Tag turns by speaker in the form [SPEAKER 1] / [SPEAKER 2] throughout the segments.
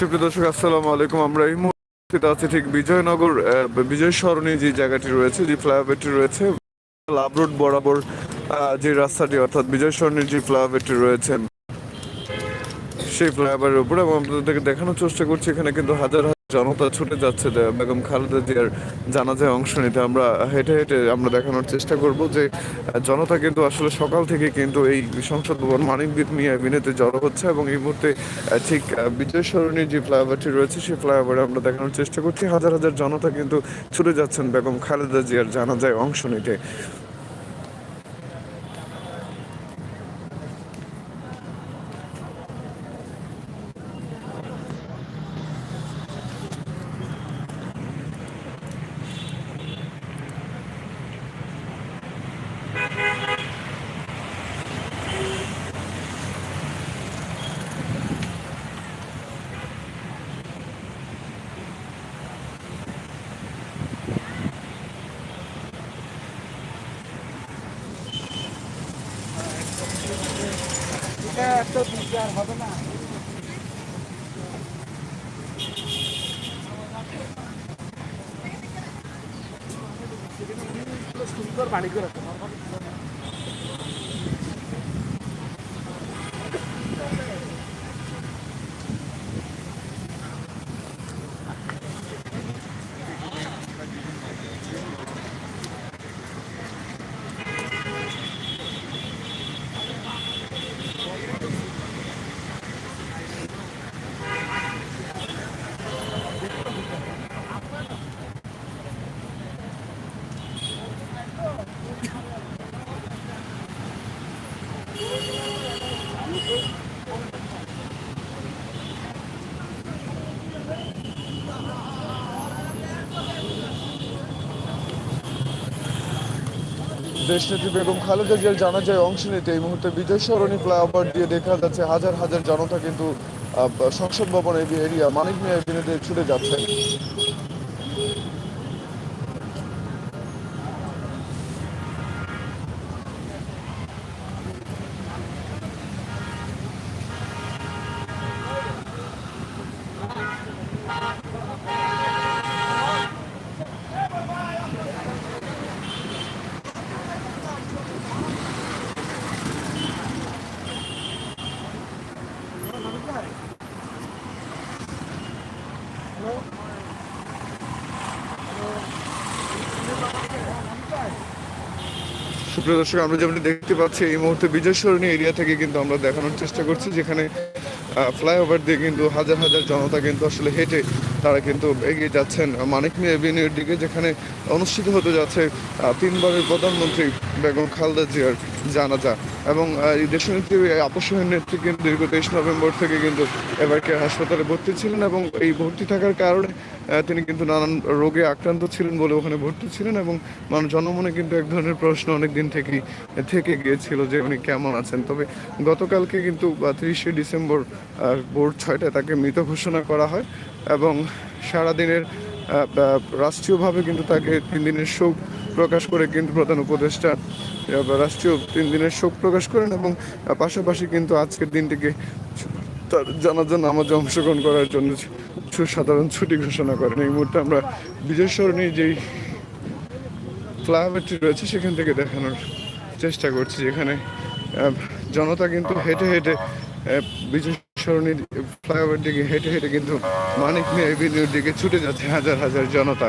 [SPEAKER 1] সুপ্রিয় দর্শক, আসসালামু আলাইকুম। আমরা এই মুহূর্তে আছি ঠিক বিজয়নগর বিজয় সরণী যে জায়গাটি রয়েছে, যে ফ্লাইওভারটি রয়েছে, লাভ রোড বরাবর যে রাস্তাটি, অর্থাৎ বিজয় সরণীর যে ফ্লাইওভারটি রয়েছে, সেই ফ্লাইওভারের উপরে। এবং আপনাদেরকে দেখানোর চেষ্টা করছি, এখানে কিন্তু হাজার জনতা ছুটে যাচ্ছে বেগম খালেদা জিয়ার জানাজায় অংশ নিতে। আমরা হেঁটে হেঁটে আমরা দেখানোর চেষ্টা করব যে, জনতা কিন্তু আসলে সকাল থেকে কিন্তু এই সংসদ ভবন মানিক মিয়া বিনেতে জড়ো হচ্ছে এবং এই মুহূর্তে ঠিক বিজয় সরণির যে ফ্লাইওভারটি রয়েছে সেই ফ্লাইওভারে আমরা দেখানোর চেষ্টা করছি। হাজার হাজার জনতা কিন্তু ছুটে যাচ্ছেন বেগম খালেদা জিয়ার জানাজায় অংশ নিতে।
[SPEAKER 2] এটা একটা বিচার হবে না। সুন্দর বাড়ি করে
[SPEAKER 1] দেশনেত্রী বেগম খালেদা জিয়ার জানাজায় অংশ নিতে এই মুহূর্তে বিজয় সরণী ফ্লাইওভার দিয়ে দেখা যাচ্ছে হাজার হাজার জনতা কিন্তু সংসদ ভবন এরিয়া মানিক মিয়া বিনোদে ছুটে যাচ্ছে সুপ্রিয় দর্শক, আমরা যেমনটি দেখতে পাচ্ছি, এই মুহূর্তে বিজয়সরণী এরিয়া থেকে কিন্তু আমরা দেখানোর চেষ্টা করছি, যেখানে ফ্লাইওভার দিয়ে কিন্তু হাজার হাজার জনতা কিন্তু আসলে হেঁটে তারা কিন্তু এগিয়ে যাচ্ছেন। মানিক মিয়া এভিনিউর দিকে, যেখানে অনুষ্ঠিত হতে যাচ্ছে তিনবারের প্রধানমন্ত্রী বেগম খালেদা জিয়ার জানাজা। এবং দেশনেত্রী আপসহীন নেত্রী কিন্তু দীর্ঘ তেইশ নভেম্বর থেকে কিন্তু এবারকে হাসপাতালে ভর্তি ছিলেন এবং এই ভর্তি থাকার কারণে তিনি কিন্তু নানান রোগে আক্রান্ত ছিলেন বলে ওখানে ভর্তি ছিলেন এবং মানুষ জনমনে কিন্তু এক ধরনের প্রশ্ন অনেক দিন থেকেই থেকে গিয়েছিল যে উনি কেমন আছেন। তবে গতকালকে কিন্তু তিরিশে ডিসেম্বর ভোর ছয়টায় তাকে মৃত ঘোষণা করা হয় এবং সারাদিনের রাষ্ট্রীয়ভাবে কিন্তু তাকে তিন দিনের শোক প্রকাশ করে কিন্তু প্রধান উপদেষ্টা রাষ্ট্রীয় তিন দিনের শোক প্রকাশ করেন এবং পাশাপাশি কিন্তু আজকের দিনটিকে তার জানাজা নামাজে অংশগ্রহণ করার জন্য সাধারণ ছুটি ঘোষণা করেন। এই মুহূর্তে আমরা বিজয় সরণি যেই ফ্লাইওভারটি রয়েছে, সেখান থেকে দেখানোর চেষ্টা করছি, যেখানে জনতা কিন্তু হেঁটে হেঁটে বিজয় সরণির ফ্লাইওভার দিকে হেঁটে হেঁটে কিন্তু মানিক মিয়া এভিনিউর দিকে ছুটে যাচ্ছে। হাজার হাজার জনতা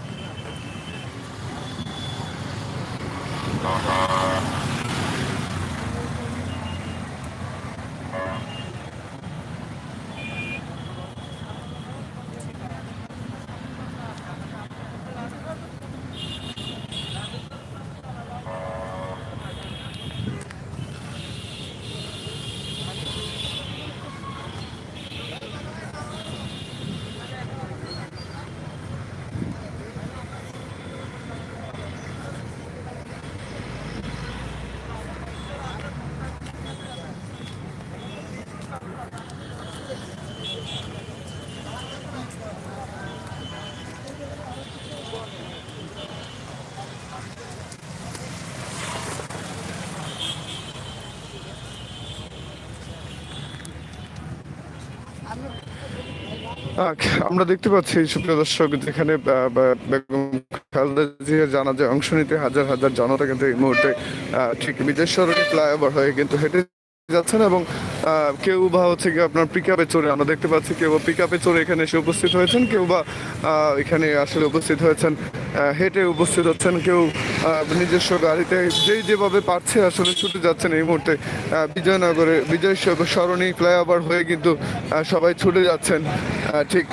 [SPEAKER 1] আমরা দেখতে পাচ্ছি সুপ্রিয় দর্শক, যেখানে বেগম খালেদা অংশ নিতে হাজার হাজার জনতা কিন্তু এই মুহূর্তে ঠিক বিদেশ সড়কে ফ্লাইওভার হয়ে কিন্তু হেঁটে যাচ্ছেন এবং কেউ বা হচ্ছে কি আপনার পিক আপে চড়ে, আমরা দেখতে পাচ্ছি কেউ বা পিক আপে চড়ে এখানে এসে উপস্থিত হয়েছেন, কেউ বা এখানে আসলে উপস্থিত হয়েছেন হেঁটে উপস্থিত হচ্ছেন, কেউ নিজস্ব গাড়িতে যেই যেভাবে পারছে আসলে ছুটে যাচ্ছেন এই মুহূর্তে। বিজয়নগরে বিজয় সরণি ফ্লাইওভার হয়ে কিন্তু সবাই ছুটে যাচ্ছেন। ঠিক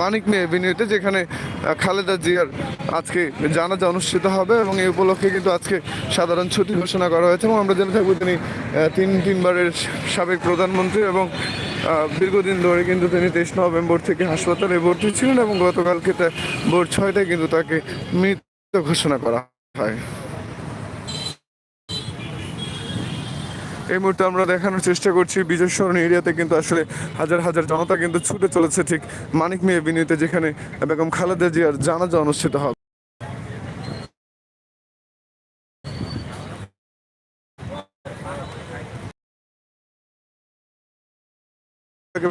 [SPEAKER 1] মানিক মেয়ে এভিনিউতে যেখানে খালেদা জিয়ার আজকে জানাজা অনুষ্ঠিত হবে এবং এই উপলক্ষে কিন্তু আজকে সাধারণ ছুটি ঘোষণা করা হয়েছে এবং আমরা জেনে থাকব তিনি তিন, তিনবারের সাবেক প্রধানমন্ত্রী এবং দীর্ঘদিন ধরে কিন্তু তিনি তেইশ নভেম্বর থেকে হাসপাতালে ভর্তি ছিলেন এবং গতকালকে ভোর ছয়টায় কিন্তু তাকে মৃত ঘোষণা করা হয়। এই মুহূর্তে আমরা দেখানোর চেষ্টা করছি, বিজয় সরণি এরিয়াতে কিন্তু আসলে হাজার হাজার জনতা কিন্তু ছুটে চলেছে ঠিক মানিক মেয়ে বিনিতে যেখানে বেগম খালেদা জিয়ার জানাজা অনুষ্ঠিত হবে। এই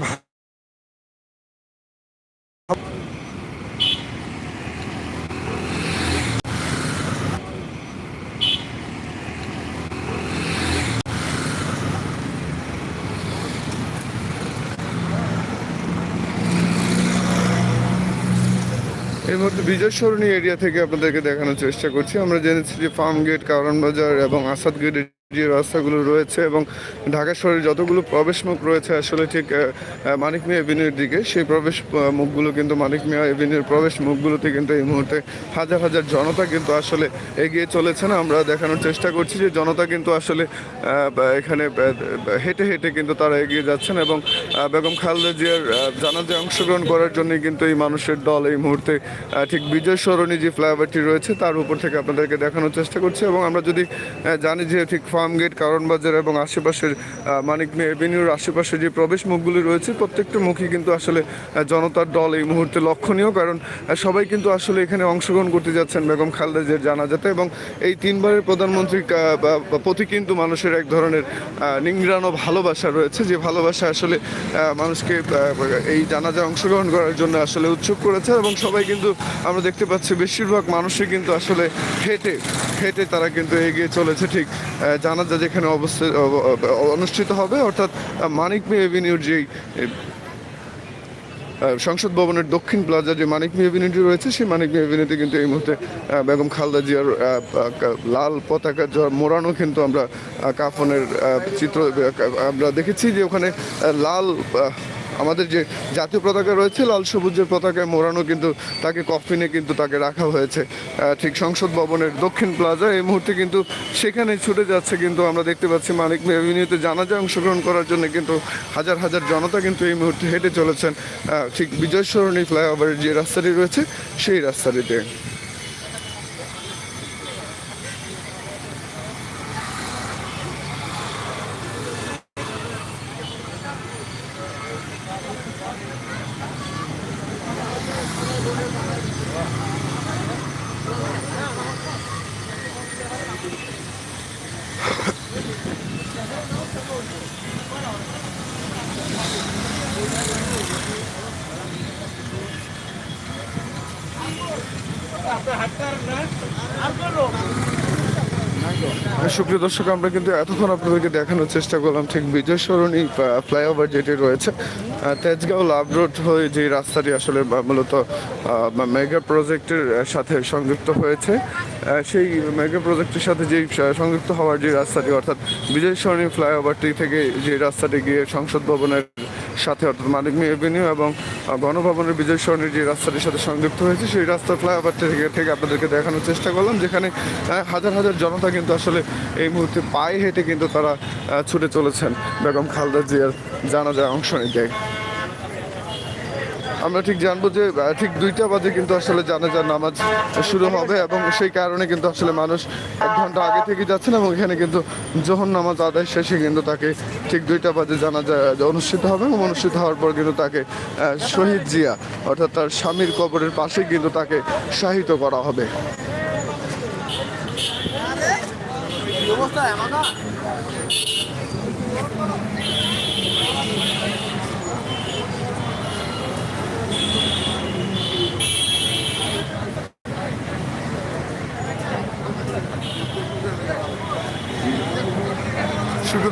[SPEAKER 1] মুহূর্তে বিজয় সরণি এরিয়া থেকে আপনাদেরকে দেখানোর চেষ্টা করছি। আমরা জেনেছি যে ফার্ম গেট, কারণ বাজার এবং আসাদ গেটের যে রাস্তাগুলো রয়েছে এবং ঢাকা শহরের যতগুলো প্রবেশ মুখ রয়েছে আসলে ঠিক মানিক মিয়া এভিনিউর দিকে সেই প্রবেশ মুখগুলো কিন্তু মানিক মিয়া এভিনিউর প্রবেশ মুখগুলোতে কিন্তু এই মুহূর্তে হাজার হাজার জনতা কিন্তু আসলে এগিয়ে চলেছেন আমরা দেখানোর চেষ্টা করছি যে জনতা কিন্তু আসলে এখানে হেঁটে হেঁটে কিন্তু তারা এগিয়ে যাচ্ছেন এবং বেগম খালেদা জিয়ার আহ, জানাজায় অংশগ্রহণ করার জন্য কিন্তু এই মানুষের দল এই মুহূর্তে ঠিক বিজয় সরণি যে ফ্লাইওভারটি রয়েছে তার উপর থেকে আপনাদেরকে দেখানোর চেষ্টা করছি এবং আমরা যদি জানি যে ঠিক ফার্ম গেট কারণ বাজার এবং আশেপাশের মানিক এভিনিউর আশেপাশে যে প্রবেশ মুখগুলি রয়েছে, প্রত্যেকটা মুখই কিন্তু আসলে জনতার দল এই মুহূর্তে লক্ষণীয়। কারণ সবাই কিন্তু আসলে এখানে অংশগ্রহণ করতে যাচ্ছেন বেগম খালেদা জিয়ার জানাজাতে এবং এই তিনবারের প্রধানমন্ত্রীর প্রতি কিন্তু মানুষের এক ধরনের নিংড়ানো ভালোবাসা রয়েছে। যে ভালোবাসা আসলে মানুষকে এই জানাজায় অংশগ্রহণ করার জন্য আসলে উৎসুক করেছে এবং সবাই কিন্তু আমরা দেখতে পাচ্ছি, বেশিরভাগ মানুষই কিন্তু আসলে হেঁটে হেঁটে তারা কিন্তু এগিয়ে চলেছে। ঠিক জানাজা যেখানে অবস্থিত অব- অব- অনুষ্ঠিত হবে, অর্থাৎ মানিক মে এভিনিউর যেই সংসদ ভবনের দক্ষিণ প্লাজা যে মানিক মে এভিনিউটি রয়েছে, সেই মানিক মে এভিনিউতে কিন্তু এই মুহূর্তে বেগম খালদা জিয়ার লাল পতাকা মোড়ানো কিন্তু আমরা কাফনের চিত্র আমরা দেখেছি যে ওখানে লাল আমাদের যে জাতীয় পতাকা রয়েছে, লাল সবুজের পতাকায় মোড়ানো কিন্তু তাকে কফিনে কিন্তু তাকে রাখা হয়েছে। ঠিক সংসদ ভবনের দক্ষিণ প্লাজা এই মুহূর্তে কিন্তু সেখানে ছুটে যাচ্ছে কিন্তু আমরা দেখতে পাচ্ছি মানিক এভিনিউতে জানাজা অংশগ্রহণ করার জন্য কিন্তু হাজার হাজার জনতা কিন্তু এই মুহূর্তে হেঁটে চলেছেন। ঠিক বিজয় সরণি ফ্লাইওভারের যে রাস্তাটি রয়েছে, সেই রাস্তাটিতে। সুপ্রিয় দর্শক, আমরা কিন্তু এতক্ষণ আপনাদেরকে দেখানোর চেষ্টা করলাম ঠিক বিজয় সরণি ফ্লাইওভার যেটি রয়েছে তেজগাঁও লাভ রোড হয়ে যে রাস্তাটি আসলে মূলত মেগা প্রজেক্টের সাথে সংযুক্ত হয়েছে। সেই মেগা প্রজেক্টের সাথে যেই সংযুক্ত হওয়ার যে রাস্তাটি, অর্থাৎ বিজয় সরণি ফ্লাইওভারটি থেকে যে রাস্তাটি গিয়ে সংসদ ভবনের সাথে অর্থাৎ মানিক মে এভিনিউ এবং গণভবনের বিজয় সরণির যে রাস্তাটির সাথে সংযুক্ত হয়েছে, সেই রাস্তার ফ্লাইওভার থেকে থেকে আপনাদেরকে দেখানোর চেষ্টা করলাম, যেখানে হাজার হাজার জনতা কিন্তু আসলে এই মুহূর্তে পায়ে হেঁটে কিন্তু তারা ছুটে চলেছেন। বেগম খালদা জিয়ার জানাজায় অংশ নিতে। আমরা ঠিক জানব যে ঠিক দুইটা বাজে কিন্তু আসলে জানাজার নামাজ শুরু হবে এবং সেই কারণে কিন্তু আসলে মানুষ এক ঘণ্টা আগে থেকে যাচ্ছেন এবং এখানে কিন্তু জোহর নামাজ আদায় শেষে কিন্তু তাকে ঠিক দুইটা বাজে জানাজা অনুষ্ঠিত হবে এবং অনুষ্ঠিত হওয়ার পর কিন্তু তাকে শহীদ জিয়া, অর্থাৎ তার স্বামীর কবরের পাশে কিন্তু তাকে শাহিত করা হবে। শুধু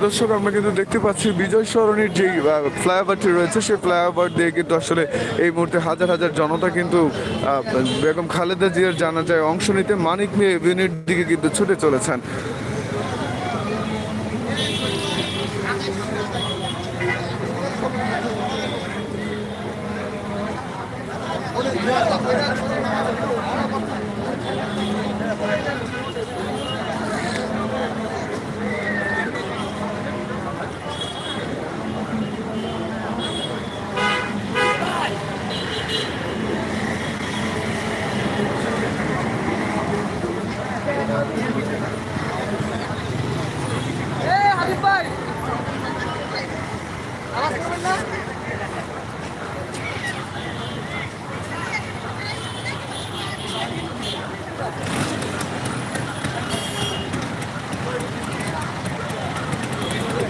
[SPEAKER 1] দর্শক, আমরা কিন্তু দেখতে পাচ্ছি বিজয় সরণির যে ফ্লাইওভারটি রয়েছে, সেই ফ্লাইওভার দিয়ে কিন্তু আসলে এই মুহূর্তে হাজার হাজার জনতা কিন্তু বেগম খালেদা জিয়ার জানা যায় অংশ নিতে মানিক মিয়া ইউনিট দিকে কিন্তু ছুটে চলেছেন।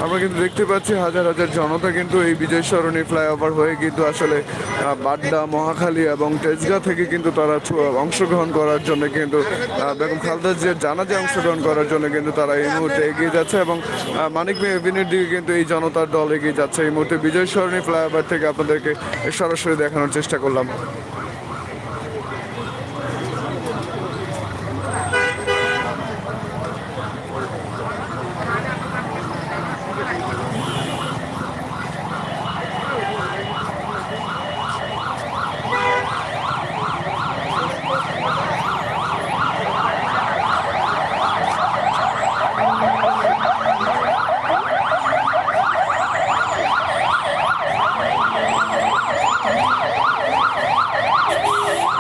[SPEAKER 1] আমরা কিন্তু দেখতে পাচ্ছি হাজার হাজার জনতা কিন্তু এই বিজয় সরণি ফ্লাইওভার হয়ে কিন্তু আসলে বাড্ডা, মহাখালী এবং তেজগাঁ থেকে কিন্তু তারা অংশগ্রহণ করার জন্য কিন্তু বেগম খালেদা জিয়ার জানাজে অংশগ্রহণ করার জন্য কিন্তু তারা এই মুহূর্তে এগিয়ে যাচ্ছে এবং মানিক মে এভিনির দিকে কিন্তু এই জনতার দল এগিয়ে যাচ্ছে। এই মুহূর্তে বিজয় সরণি ফ্লাইওভার থেকে আপনাদেরকে সরাসরি দেখানোর চেষ্টা করলাম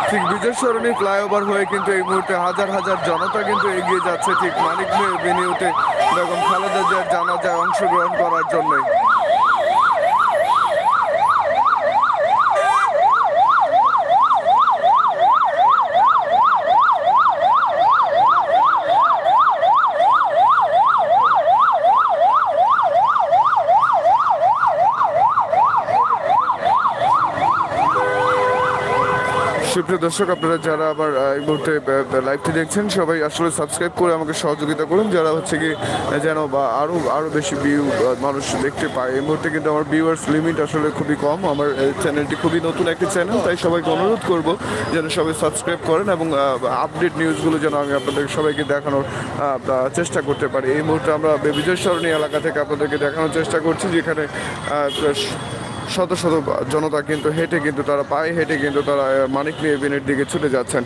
[SPEAKER 1] ঠিক সরণি ফ্লাইওভার হয়ে কিন্তু এই মুহূর্তে হাজার হাজার জনতা কিন্তু এগিয়ে যাচ্ছে ঠিক মানিক ভেনিউতে বেগম খালেদা জিয়ার জানাজায় অংশগ্রহণ করার জন্যই। সুপ্রিয় দর্শক, আপনারা যারা আবার এই মুহূর্তে লাইভটি দেখছেন, সবাই আসলে সাবস্ক্রাইব করে আমাকে সহযোগিতা করুন। যারা হচ্ছে কি যেন বা আরও আরও বেশি ভিউ মানুষ দেখতে পায়। এই মুহূর্তে কিন্তু আমার ভিউয়ার্স লিমিট আসলে খুবই কম। আমার চ্যানেলটি খুবই নতুন একটি চ্যানেল তাই সবাইকে অনুরোধ করব যেন সবাই সাবস্ক্রাইব করেন এবং আপডেট নিউজগুলো যেন আমি আপনাদের সবাইকে দেখানোর চেষ্টা করতে পারি। এই মুহূর্তে আমরা বিজয় সরণী এলাকা থেকে আপনাদেরকে দেখানোর চেষ্টা করছি, যেখানে শত শত জনতা কিন্তু হেঁটে কিন্তু তারা পায়ে হেঁটে কিন্তু তারা মানিক নিয়ে দিকে ছুটে যাচ্ছেন।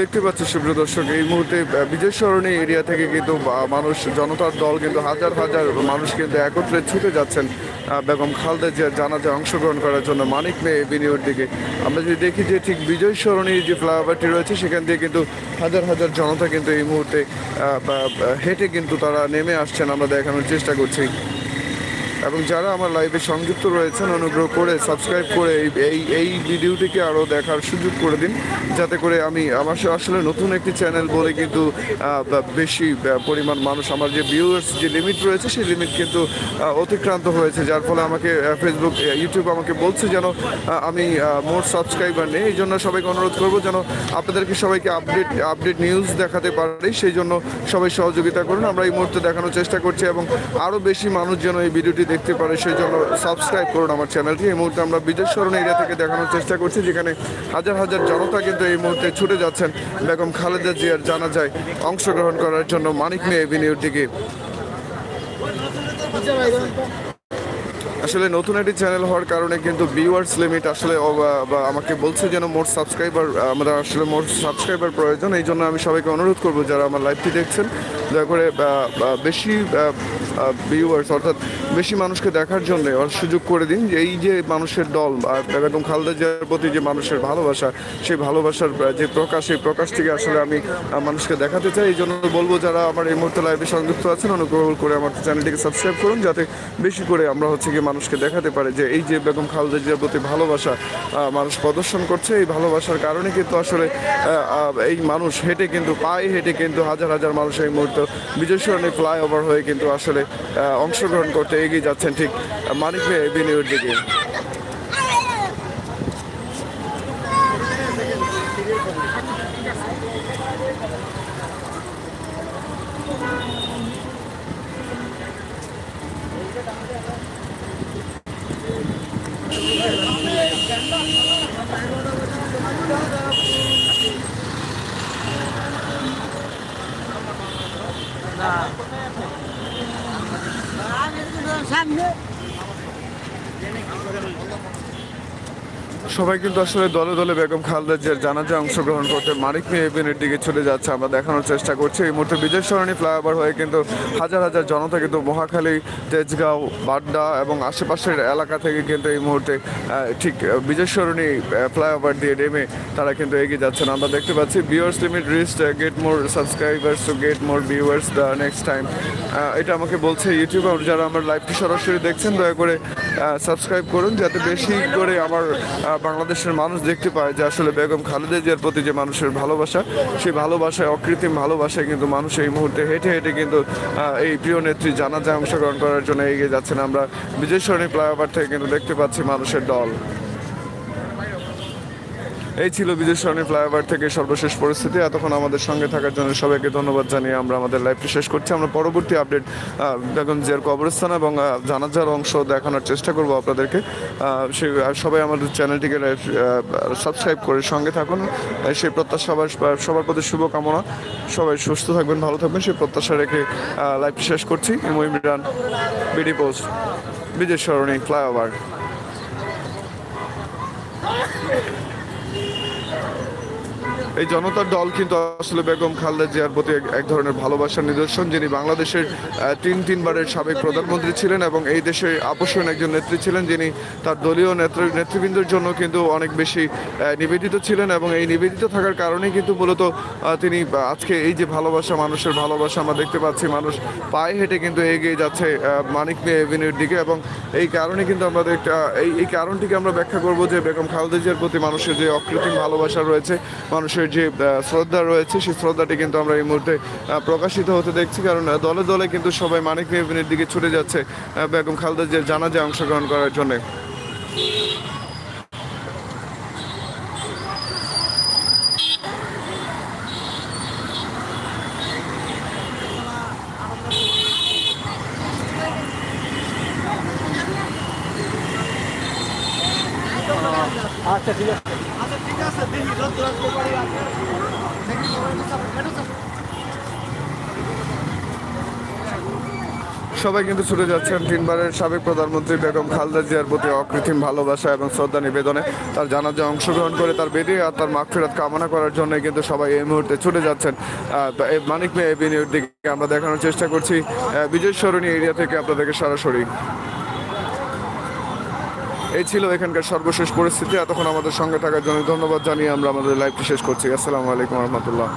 [SPEAKER 1] দেখতে পাচ্ছি সুপ্রিয় দর্শক, এই মুহূর্তে বিজয় সরণী এরিয়া থেকে কিন্তু মানুষ, জনতার দল কিন্তু হাজার হাজার মানুষ কিন্তু একত্রে ছুটে যাচ্ছেন বেগম খালদা জিয়ার জানাজায় অংশগ্রহণ করার জন্য মানিক মেয়ে বিনিয়োগ দিকে। আমরা যদি দেখি যে ঠিক বিজয় সরণীর যে ফ্লাইওভারটি রয়েছে, সেখান দিয়ে কিন্তু হাজার হাজার জনতা কিন্তু এই মুহূর্তে হেঁটে কিন্তু তারা নেমে আসছেন। আমরা দেখানোর চেষ্টা করছি। এবং যারা আমার লাইভে সংযুক্ত রয়েছেন, অনুগ্রহ করে সাবস্ক্রাইব করে এই- এই ভিডিওটিকে আরও দেখার সুযোগ করে দিন। যাতে করে আমি আমার আসলে নতুন একটি চ্যানেল বলে কিন্তু বেশি পরিমাণ মানুষ, আমার যে ভিউয়ার্স যে লিমিট রয়েছে, সেই লিমিট কিন্তু অতিক্রান্ত হয়েছে। যার ফলে আমাকে ফেসবুক ইউটিউব আমাকে বলছে যেন আমি মোর সাবস্ক্রাইবার নেই। এই জন্য সবাইকে অনুরোধ করব যেন আপনাদেরকে সবাইকে আপডেট আপডেট নিউজ দেখাতে পারি। সেই জন্য সবাই সহযোগিতা করুন। আমরা এই মুহূর্তে দেখানোর চেষ্টা করছি এবং আরও বেশি মানুষ যেন এই ভিডিওটি দেখতে পারে সেই জন্য সাবস্ক্রাইব করুন আমার চ্যানেলটি এই মুহূর্তে আমরা বিজয় সরণ এরিয়া থেকে দেখানোর চেষ্টা করছি, যেখানে হাজার হাজার জনতা কিন্তু এই মুহূর্তে ছুটে যাচ্ছেন। বেগম খালেদা জিয়ার জানা যায় অংশগ্রহণ করার জন্য মানিক মেয়ে এভিনিউর দিকে। আসলে নতুন একটি চ্যানেল হওয়ার কারণে কিন্তু ভিউয়ার্স লিমিট আসলে আমাকে বলছে যেন মোর সাবস্ক্রাইবার আমাদের আসলে মোর সাবস্ক্রাইবার প্রয়োজন। এই জন্য আমি সবাইকে অনুরোধ করব, যারা আমার লাইভটি দেখছেন, দয়া করে বেশি ভিউয়ার্স অর্থাৎ বেশি মানুষকে দেখার জন্য সুযোগ করে দিন যে এই যে মানুষের দল আর বেগম খালেদা জিয়ার প্রতি যে মানুষের ভালোবাসা, সেই ভালোবাসার যে প্রকাশ, সেই প্রকাশটিকে আসলে আমি মানুষকে দেখাতে চাই। এই জন্য বলব যারা আমার এই মুহূর্তে লাইভে সংযুক্ত আছেন, অনুগ্রহ করে আমার চ্যানেলটিকে সাবস্ক্রাইব করুন, যাতে বেশি করে আমরা হচ্ছে কি মানুষকে দেখাতে পারে যে এই যে বেগম খালেদা জিয়ার প্রতি ভালোবাসা মানুষ প্রদর্শন করছে। এই ভালোবাসার কারণে কিন্তু আসলে এই মানুষ হেঁটে কিন্তু, পায়ে হেঁটে কিন্তু হাজার হাজার মানুষ এই মুহূর্তে বিজয় সরণি ফ্লাইওভার হয়ে কিন্তু আসলে অংশগ্রহণ করতে এগিয়ে যাচ্ছেন ঠিক মানিক এভিনিউর দিকে। সবাই কিন্তু আসলে দলে দলে বেগম খালেদা জিয়ার জানাজা অংশগ্রহণ করতে মানিক মিয়া এভিনিউর দিকে চলে যাচ্ছে, আমরা দেখানোর চেষ্টা করছি। এই মুহূর্তে বিজয় সরণী ফ্লাইওভার হয়ে কিন্তু হাজার হাজার জনতা কিন্তু মহাখালী, তেজগাঁও, বাড্ডা এবং আশেপাশের এলাকা থেকে কিন্তু এই মুহূর্তে ঠিক বিজয় সরণি ফ্লাইওভার দিয়ে নেমে তারা কিন্তু এগিয়ে যাচ্ছেন। আমরা দেখতে পাচ্ছি viewers limit wrist get more subscribers to get more viewers the next time এটা আমাকে বলছে ইউটিউবে যারা আমার লাইভটি সরাসরি দেখছেন, দয়া করে সাবস্ক্রাইব করুন যাতে বেশি করে আমার বাংলাদেশের মানুষ দেখতে পায় যে আসলে বেগম খালেদা জিয়ার প্রতি যে মানুষের ভালোবাসা, সেই ভালোবাসায়, অকৃত্রিম ভালোবাসায় কিন্তু মানুষ এই মুহূর্তে হেঁটে হেঁটে কিন্তু এই প্রিয় নেত্রী জানাজায় অংশগ্রহণ করার জন্য এগিয়ে যাচ্ছেন। আমরা বিজয় সরণী ফ্লাইওভার থেকে কিন্তু দেখতে পাচ্ছি মানুষের দল। এই ছিল বিজয় সরণি ফ্লাইওভার থেকে সর্বশেষ পরিস্থিতি। এতক্ষণ আমাদের সঙ্গে থাকার জন্য সবাইকে ধন্যবাদ জানিয়ে আমরা আমাদের লাইভটি শেষ করছি। আমরা পরবর্তী আপডেট বেগম জিয়ার কবরস্থান এবং জানাজার অংশ দেখানোর চেষ্টা করব আপনাদেরকে। সে সবাই আমাদের চ্যানেলটিকে সাবস্ক্রাইব করে সঙ্গে থাকুন। সেই প্রত্যাশা সবার সবার প্রতি শুভকামনা। সবাই সুস্থ থাকবেন, ভালো থাকবেন, সেই প্রত্যাশা রেখে লাইভটি শেষ করছি। Imo Imran, BD post, Bijoy Sarani flyover. এই জনতার দল কিন্তু আসলে বেগম খালেদা জিয়ার প্রতি এক- ধরনের ভালোবাসার নিদর্শন, যিনি বাংলাদেশের তিন তিনবারের সাবেক প্রধানমন্ত্রী ছিলেন এবং এই দেশে আপোষণ একজন নেত্রী ছিলেন, যিনি তার দলীয় নেত্র নেতৃবৃন্দের জন্য কিন্তু অনেক বেশি নিবেদিত ছিলেন এবং এই নিবেদিত থাকার কারণেই কিন্তু মূলত তিনি আজকে এই যে ভালোবাসা, মানুষের ভালোবাসা আমরা দেখতে পাচ্ছি, মানুষ পায়ে হেঁটে কিন্তু এগিয়ে যাচ্ছে মানিক মিয়া এভিনিউর দিকে এবং এই কারণে কিন্তু আমরা এই এই কারণটিকে আমরা ব্যাখ্যা করব যে বেগম খালেদা জিয়ার প্রতি মানুষের যে অকৃত্রিম ভালোবাসা রয়েছে মানুষের যে শ্রদ্ধা রয়েছে, সেই শ্রদ্ধাটি কিন্তু আমরা এই মুহূর্তে প্রকাশিত হতে দেখছি। কারণ দলে দলে কিন্তু সবাই মানিক মেহবিনের দিকে ছুটে যাচ্ছে বেগম খালেদা জিয়ার জানাজায় অংশগ্রহণ করার জন্য
[SPEAKER 2] আচ্ছা ঠিক আছে আচ্ছা ঠিক আছে দেখি যত আসতে পারি আছে
[SPEAKER 1] সবাই কিন্তু ছুটে যাচ্ছেন তিনবারের সাবেক প্রধানমন্ত্রী বেগম খালদা জিয়ার প্রতি অকৃত্রিম ভালোবাসা এবং শ্রদ্ধা নিবেদনে। তার জানাজা অংশগ্রহণ করে, তার বেদে আর তার মাগফিরাত কামনা করার জন্য কিন্তু সবাই এই মুহূর্তে ছুটে যাচ্ছেন। মানিক মে এভিনিউর দিকে আমরা দেখানোর চেষ্টা করছি। বিজয় সরণী এরিয়া থেকে আপনাদেরকে সরাসরি। এই ছিল এখানকার সর্বশেষ পরিস্থিতি। এতক্ষণ আমাদের সঙ্গে থাকার জন্য ধন্যবাদ জানিয়ে আমরা আমাদের লাইভটি শেষ করছি। আসসালামু আলাইকুম রহমতুল্লাহ।